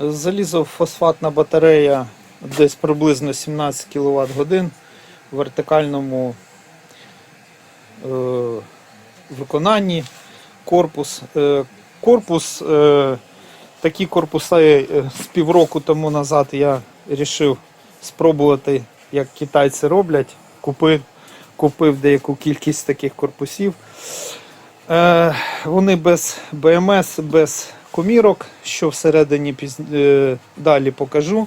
Залізофосфатна батарея десь приблизно 17 кВт годин в вертикальному е, виконанні. Корпус. Е, корпус е, такі корпуси е, з півроку тому назад я вирішив спробувати, як китайці роблять. Купив, купив деяку кількість таких корпусів. Е, вони без БМС, без комірок, що всередині піз... е, далі покажу.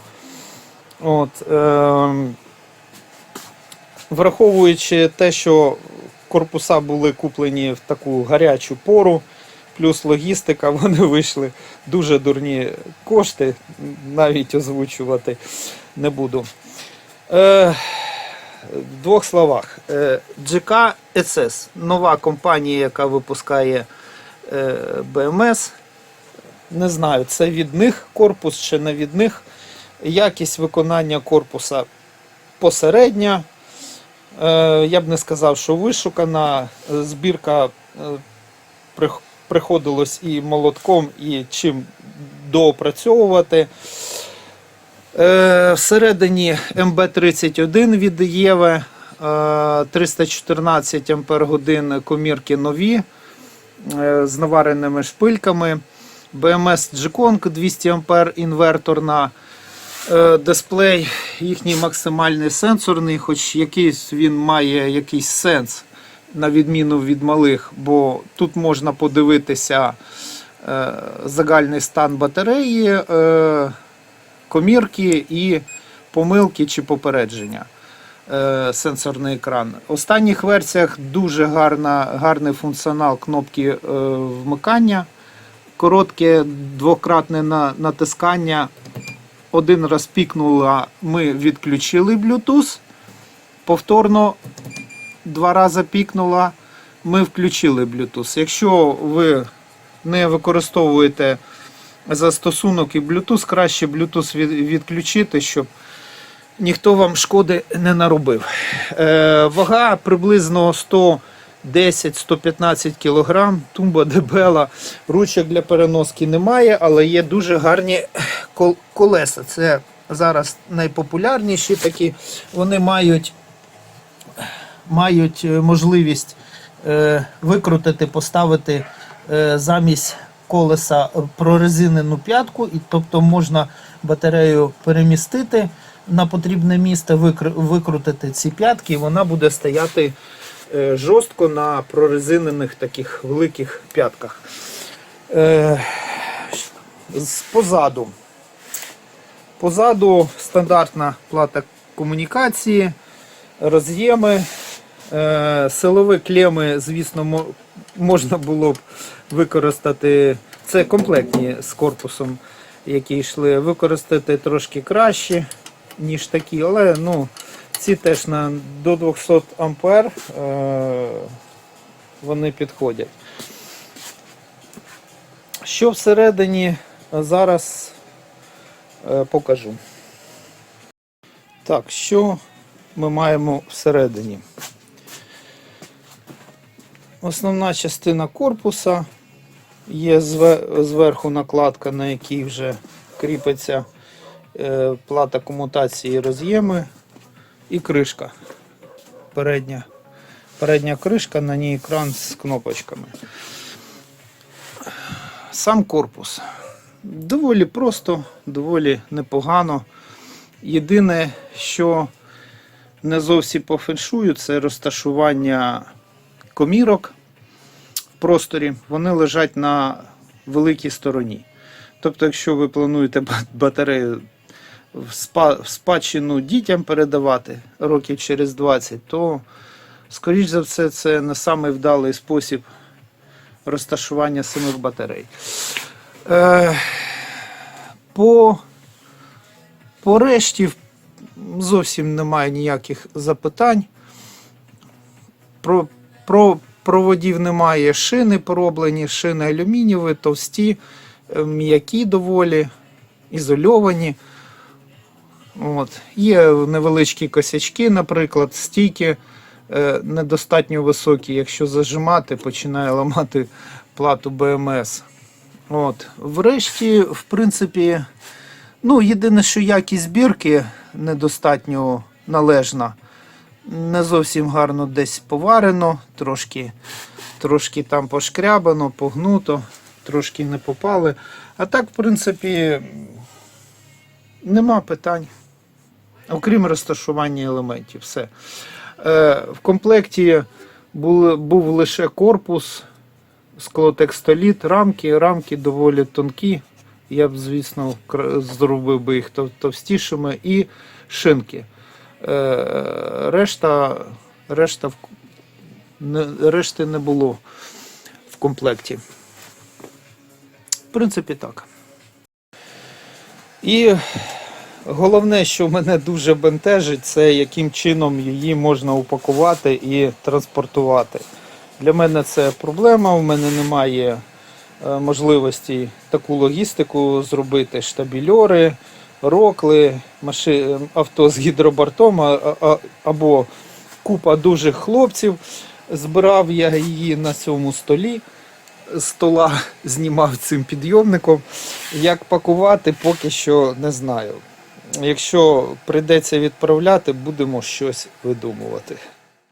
От, е, враховуючи те, що корпуса були куплені в таку гарячу пору, плюс логістика, вони вийшли дуже дурні кошти, навіть озвучувати не буду. Е, в двох словах. Е, GK ECS – нова компанія, яка випускає е, BMS. Не знаю, це від них корпус чи не від них. Якість виконання корпуса посередня. Е, Я б не сказав, що вишукана. Збірка е, приходилось і молотком, і чим доопрацьовувати. Е, Всередині МБ-31 від Єве, е, 314 Ампер годин комірки нові з навареними шпильками. BMS G-Kong 200 Ампер інверторна. Е, Дисплей їхній максимальний сенсорний, хоч якийсь він має якийсь сенс, на відміну від малих, бо тут можна подивитися е, загальний стан батареї, е, комірки і помилки чи попередження. Е, Сенсорний екран. В останніх версіях дуже гарна, гарний функціонал кнопки е, вмикання. Коротке двократне натискання. Один раз пікнула, ми відключили Bluetooth. Повторно два рази пікнула, ми включили Bluetooth. Якщо ви не використовуєте застосунок і Bluetooth, краще Bluetooth відключити, щоб ніхто вам шкоди не наробив. Е, вага приблизно 110-115 кг, тумба дебела, ручок для переноски немає, але є дуже гарні кол- колеса. Це зараз найпопулярніші такі. Вони мають, мають е, можливість е, викрутити, поставити е, замість колеса прорезинену п'ятку, і тобто можна батарею перемістити на потрібне місце, викр- викрутити ці п'ятки, і вона буде стояти жорстко на прорезинених таких великих п'ятках. Е, позаду. Позаду стандартна плата комунікації, роз'єми, е, силові клеми, звісно, можна було б використати. Це комплектні з корпусом, які йшли, використати трошки краще, ніж такі, але ну, ці теж на до 200 ампер е, вони підходять. Що всередині зараз е, покажу. Так, що ми маємо всередині? Основна частина корпуса. Є зверху накладка, на якій вже кріпиться е, плата комутації роз'єми і кришка. Передня, передня кришка, на ній екран з кнопочками. Сам корпус. Доволі просто, доволі непогано. Єдине, що не зовсім по феншую, це розташування комірок в просторі. Вони лежать на великій стороні. Тобто, якщо ви плануєте батарею в спа- в спадщину дітям передавати років через 20, то, скоріш за все, це не самий вдалий спосіб розташування самих батарей. Е, по, по решті зовсім немає ніяких запитань. Про, про проводів немає, шини пороблені, шини алюмінієві, товсті, е, м'які доволі, ізольовані. От. Є невеличкі косячки, наприклад, стійки е, недостатньо високі. Якщо зажимати, починає ламати плату БМС. От. Врешті, в принципі, Ну, єдине, що якість збірки недостатньо належна. Не зовсім гарно десь поварено, трошки, трошки там пошкрябано, погнуто, трошки не попали. А так, в принципі, нема питань. Окрім розташування елементів, все. Е, в комплекті був, був лише корпус, склотекстоліт, рамки. Рамки доволі тонкі. Я б, звісно, зробив би їх тов- товстішими і шинки. Е, решта, решта решти не було в комплекті. В принципі, так. І головне, що мене дуже бентежить, це яким чином її можна упакувати і транспортувати. Для мене це проблема. У мене немає е, можливості таку логістику зробити. Штабільори, рокли, маши... авто з гідробортом або купа дужих хлопців. Збирав я її на цьому столі. Стола знімав цим підйомником. Як пакувати, поки що не знаю. Якщо прийдеться відправляти, будемо щось видумувати.